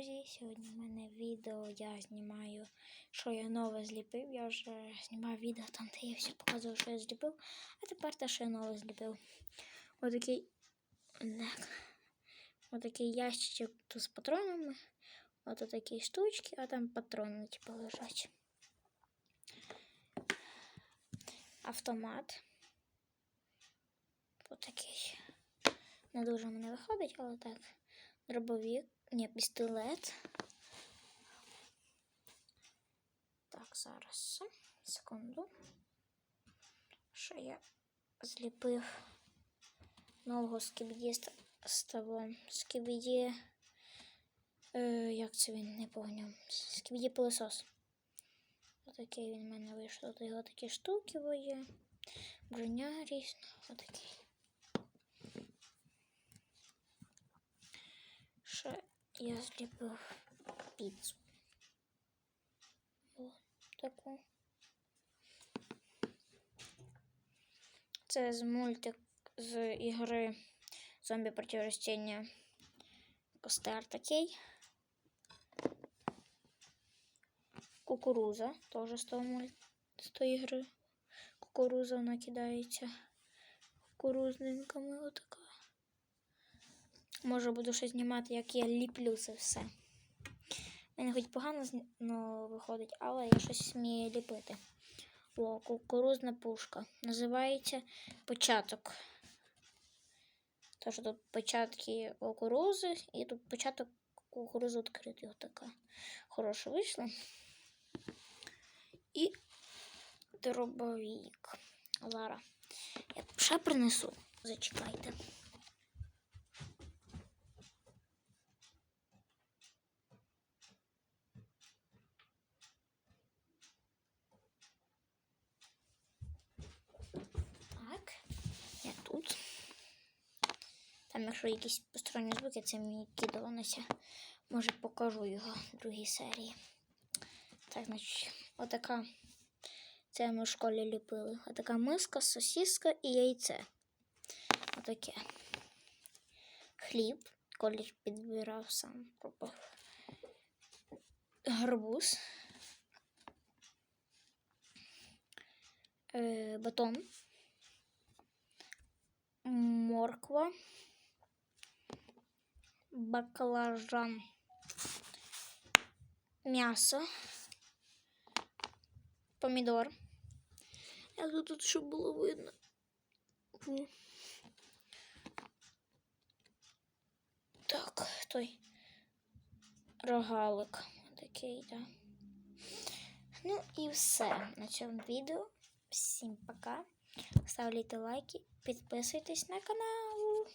друзі! Сьогодні в мене відео я знімаю, що я нове зліпив. Я вже знімав відео там, де я все показував, що я зліпив. А тепер те, що я нове зліпив. Отакий так. Отакий ящичок тут з патронами. Ось такі штучки, а там патрони типу лежать. Автомат. Отакий. Не дуже в мене виходить, але так. Дробовик, ні, пістолет. Так, зараз. Секунду. Що я зліпив нового скібіді з того. Скібіді. Е, як це він не поняв? Скібіді пилосос. Отакий він в мене вийшов. Тут його такі штуки є. Броня різна. Отакий. Ще я зліпив піцу. Ось таку. Це з мультик з ігри Зомбі протиростіння Костер такий. Кукуруза теж з того мульт... з тої гри. Кукуруза вона кидається кукурузненьками отака. Може буду ще знімати, як я ліплю це все. У мене хоч погано ну, виходить, але я щось вмію ліпити. О, кукурузна пушка. Називається початок. Тож тут початки кукурузи і тут початок кукурузи відкритий. Отака. Хороша вийшла. І дробовик. Зараз. Я ще принесу. Зачекайте. Так, я тут. Якщо якісь посторонні звуки, це мені кидалося. Може покажу його в другій серії. Так, значить, отака. Це ми в школі ліпили. Отака миска, сосиска і яйце. Отаке. Хліб. Колір підбирав сам. робив. Гарбуз. Е, батон. Морква. Баклажан. М'ясо. Помідор. Як тут, щоб було видно. Так, той рогалик. Такий, так. Ну і все на цьому відео. Всім пока. Ставляйте лайки, підписуйтесь на канал.